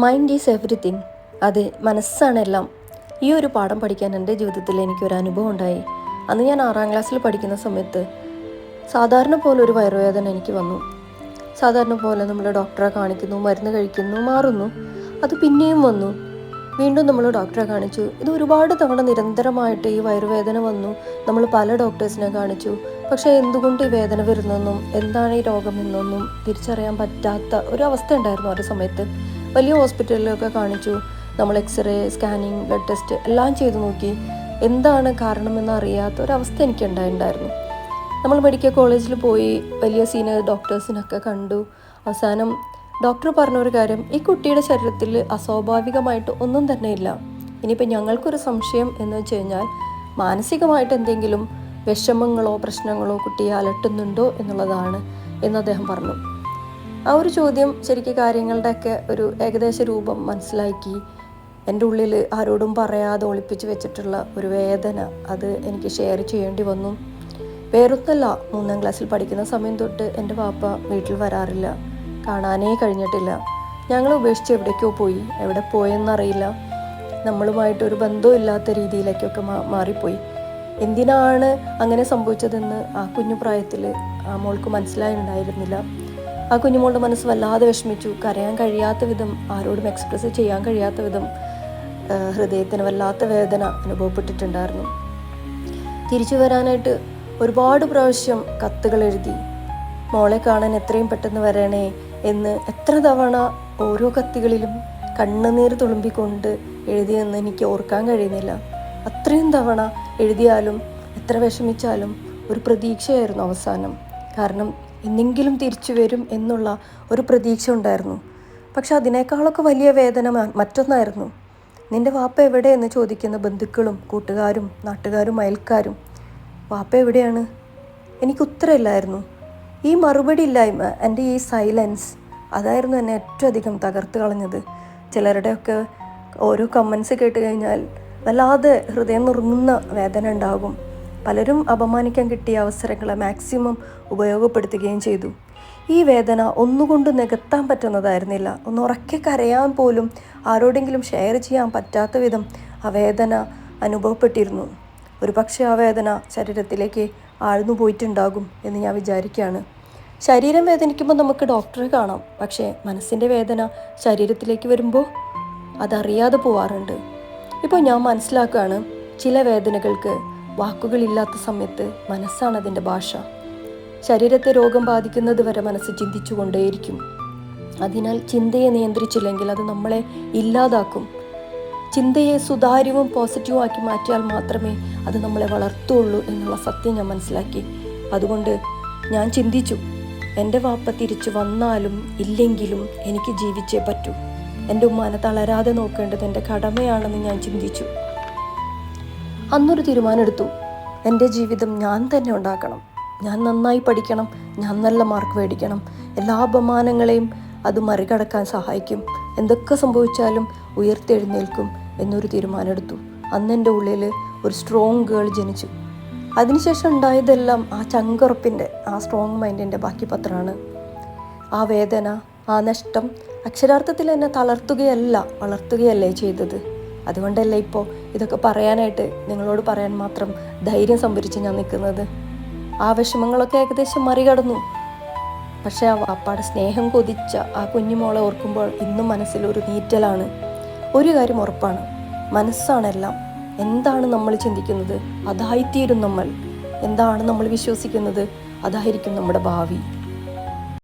Mind is everything അതെ മനസ്സാണ് എല്ലാം. ഈ ഒരു പാഠം പഠിക്കാൻ എന്റെ ജീവിതത്തിൽ എനിക്കൊരു അനുഭവം ഉണ്ടായി. അന്ന് ഞാൻ ആറാം ക്ലാസ്സിൽ പഠിക്കുന്ന സമയത്ത് സാധാരണ പോലെ ഒരു വയറുവേദന എനിക്ക് വന്നു. സാധാരണ പോലെ നമ്മൾ ഡോക്ടറെ കാണിക്കുന്നു മരുന്ന് കഴിക്കുന്നു മാറുന്നു. അത് പിന്നെയും വന്നു. വീണ്ടും നമ്മൾ ഡോക്ടറെ കാണിച്ചു. ഇത് ഒരുപാട് തവണ നിരന്തരമായിട്ട് ഈ വയറുവേദന വന്നു. നമ്മൾ പല ഡോക്ടേഴ്സിനെ കാണിച്ചു. പക്ഷേ എന്തുകൊണ്ട് ഈ വേദന വരുന്നെന്നും എന്താണ് ഈ രോഗമെന്നൊന്നും തിരിച്ചറിയാൻ പറ്റാത്ത ഒരു അവസ്ഥ ഉണ്ടായിരുന്നു ആ ഒരു സമയത്ത്. വലിയ ഹോസ്പിറ്റലിലൊക്കെ കാണിച്ചു. നമ്മൾ എക്സ്റേ സ്കാനിങ് ബ്ലഡ് ടെസ്റ്റ് എല്ലാം ചെയ്തു നോക്കി. എന്താണ് കാരണമെന്ന് അറിയാത്ത ഒരവസ്ഥ എനിക്ക് ഉണ്ടായിട്ടുണ്ടായിരുന്നു. നമ്മൾ മെഡിക്കൽ കോളേജിൽ പോയി വലിയ സീനിയർ ഡോക്ടേഴ്സിനൊക്കെ കണ്ടു. അവസാനം ഡോക്ടർ പറഞ്ഞ ഒരു കാര്യം ഈ കുട്ടിയുടെ ശരീരത്തിൽ അസ്വാഭാവികമായിട്ട് ഒന്നും തന്നെ ഇല്ല. ഇനിയിപ്പോൾ ഞങ്ങൾക്കൊരു സംശയം എന്ന് വെച്ച് കഴിഞ്ഞാൽ മാനസികമായിട്ട് എന്തെങ്കിലും വിഷമങ്ങളോ പ്രശ്നങ്ങളോ കുട്ടിയെ അലട്ടുന്നുണ്ടോ എന്നുള്ളതാണ് എന്ന് അദ്ദേഹം പറഞ്ഞു. ആ ഒരു ചോദ്യം ശരിക്കും കാര്യങ്ങളുടെയൊക്കെ ഒരു ഏകദേശ രൂപം മനസ്സിലാക്കി. എന്റെ ഉള്ളിൽ ആരോടും പറയാതെ ഒളിപ്പിച്ച് വെച്ചിട്ടുള്ള ഒരു വേദന അത് എനിക്ക് ഷെയർ ചെയ്യേണ്ടി വന്നു. വേറൊന്നല്ല മൂന്നാം ക്ലാസ്സിൽ പഠിക്കുന്ന സമയം തൊട്ട് എന്റെ പാപ്പ വീട്ടിൽ വരാറില്ല. കാണാനേ കഴിഞ്ഞിട്ടില്ല. ഞങ്ങൾ ഉപേക്ഷിച്ച് എവിടേക്കോ പോയി. എവിടെ പോയെന്നറിയില്ല. നമ്മളുമായിട്ട് ഒരു ബന്ധമില്ലാത്ത രീതിയിലേക്കൊക്കെ മാറിപ്പോയി. എന്തിനാണ് അങ്ങനെ സംഭവിച്ചതെന്ന് ആ കുഞ്ഞു പ്രായത്തിൽ ആ മോൾക്ക് മനസ്സിലായിട്ടുണ്ടായിരുന്നില്ല. ആ കുഞ്ഞുമോളുടെ മനസ്സ് വല്ലാതെ വിഷമിച്ചു. കരയാൻ കഴിയാത്ത വിധം ആരോടും എക്സ്പ്രസ് ചെയ്യാൻ കഴിയാത്ത വിധം ഹൃദയത്തിന് വല്ലാത്ത വേദന അനുഭവപ്പെട്ടിട്ടുണ്ടായിരുന്നു. തിരിച്ചു വരാനായിട്ട് ഒരുപാട് പ്രാവശ്യം കത്തുകൾ എഴുതി മോളെ കാണാൻ എത്രയും പെട്ടെന്ന് വരണേ എന്ന് എത്ര തവണ ഓരോ കത്തുകളിലും കണ്ണുനീർ തുളുമ്പിക്കൊണ്ട് എഴുതിയെന്ന് എനിക്ക് ഓർക്കാൻ കഴിയുന്നില്ല. അത്രയും തവണ എഴുതിയാലും എത്ര വിഷമിച്ചാലും ഒരു പ്രതീക്ഷയായിരുന്നു അവസാനം. കാരണം ഇന്നെങ്കിലും തിരിച്ചു വരും എന്നുള്ള ഒരു പ്രതീക്ഷ ഉണ്ടായിരുന്നു. പക്ഷെ അതിനേക്കാളൊക്കെ വലിയ വേദന മറ്റൊന്നായിരുന്നു. നിന്റെ വാപ്പ എവിടെ എന്ന് ചോദിക്കുന്ന ബന്ധുക്കളും കൂട്ടുകാരും നാട്ടുകാരും അയൽക്കാരും വാപ്പ എവിടെയാണ്? എനിക്ക് ഉത്തരമില്ലായിരുന്നു. ഈ മറുപടി ഇല്ലായ്മ എന്റെ ഈ സൈലൻസ്. അതായിരുന്നു എന്നെ ഏറ്റവും അധികം തകർത്ത് കളഞ്ഞത്. ചിലരുടെയൊക്കെ ഓരോ കമൻസ് കേട്ട് കഴിഞ്ഞാൽ വല്ലാതെ ഹൃദയം നുറുങ്ങുന്ന വേദന ഉണ്ടാകും. പലരും അപമാനിക്കാൻ കിട്ടിയ അവസരങ്ങളെ മാക്സിമം ഉപയോഗപ്പെടുത്തുകയും ചെയ്തു. ഈ വേദന ഒന്നുകൊണ്ട് നികത്താൻ പറ്റുന്നതായിരുന്നില്ല. ഒന്ന് ഉറക്കെ കരയാൻ പോലും ആരോടെങ്കിലും ഷെയർ ചെയ്യാൻ പറ്റാത്ത വിധം ആ വേദന അനുഭവപ്പെട്ടിരുന്നു. ഒരു പക്ഷേ ആ വേദന ശരീരത്തിലേക്ക് ആഴ്ന്നു പോയിട്ടുണ്ടാകും എന്ന് ഞാൻ വിചാരിക്കുകയാണ്. ശരീരം വേദനിക്കുമ്പോൾ നമുക്ക് ഡോക്ടറെ കാണാം. പക്ഷേ മനസ്സിന്റെ വേദന ശരീരത്തിലേക്ക് വരുമ്പോൾ അതറിയാതെ പോവാറുണ്ട്. ഇപ്പോൾ ഞാൻ മനസ്സിലാക്കുകയാണ് ചില വേദനകൾക്ക് വാക്കുകളില്ലാത്ത സമയത്ത് മനസ്സാണ് അതിന്റെ ഭാഷ. ശരീരത്തെ രോഗം ബാധിക്കുന്നത് വരെ മനസ്സ് ചിന്തിച്ചുകൊണ്ടേയിരിക്കും. അതിനാൽ ചിന്തയെ നിയന്ത്രിച്ചില്ലെങ്കിൽ അത് നമ്മളെ ഇല്ലാതാക്കും. ചിന്തയെ സുതാര്യവും പോസിറ്റീവും ആക്കി മാറ്റിയാൽ മാത്രമേ അത് നമ്മളെ വളർത്തുള്ളൂ എന്നുള്ള സത്യം ഞാൻ മനസ്സിലാക്കി. അതുകൊണ്ട് ഞാൻ ചിന്തിച്ചു എന്റെ വാപ്പ തിരിച്ചു വന്നാലും ഇല്ലെങ്കിലും എനിക്ക് ജീവിച്ചേ പറ്റൂ. എന്റെ ഉമ്മാനെ തളരാതെ നോക്കേണ്ടത് എന്റെ കടമയാണെന്ന് ഞാൻ ചിന്തിച്ചു. അന്നൊരു തീരുമാനമെടുത്തു. എന്റെ ജീവിതം ഞാൻ തന്നെ ഉണ്ടാക്കണം. ഞാൻ നന്നായി പഠിക്കണം. ഞാൻ നല്ല മാർക്ക് മേടിക്കണം. എല്ലാ അപമാനങ്ങളെയും അത് മറികടക്കാൻ സഹായിക്കും. എന്തൊക്കെ സംഭവിച്ചാലും ഉയർത്തെഴുന്നേൽക്കും എന്നൊരു തീരുമാനമെടുത്തു. അന്ന് എന്റെ ഉള്ളിൽ ഒരു സ്ട്രോങ് ഗേൾ ജനിച്ചു. അതിനുശേഷം ഉണ്ടായതെല്ലാം ആ ചങ്കുറപ്പിന്റെ ആ സ്ട്രോങ് മൈൻഡിന്റെ ബാക്കി പത്രമാണ്. ആ വേദന ആ നഷ്ടം അക്ഷരാർത്ഥത്തിൽ എന്നെ തളർത്തുകയല്ല വളർത്തുകയല്ലേ ചെയ്തത്. അതുകൊണ്ടല്ലേ ഇപ്പോൾ ഇതൊക്കെ പറയാനായിട്ട് നിങ്ങളോട് പറയാൻ മാത്രം ധൈര്യം സംഭരിച്ച് ഞാൻ നിൽക്കുന്നത്? ആ വിഷമങ്ങളൊക്കെ ഏകദേശം മറികടന്നു. പക്ഷേ ആ വാപ്പാടെ സ്നേഹം കൊതിച്ച ആ കുഞ്ഞുമോളെ ഓർക്കുമ്പോൾ ഇന്നും മനസ്സിൽ ഒരു നീറ്റലാണ്. ഒരു കാര്യം ഉറപ്പാണ്. മനസ്സാണെല്ലാം എന്താണ് നമ്മൾ ചിന്തിക്കുന്നത്? അതായിത്തീരും നമ്മൾ. എന്താണ് നമ്മൾ വിശ്വസിക്കുന്നത്? അതായിരിക്കും നമ്മുടെ ഭാവി.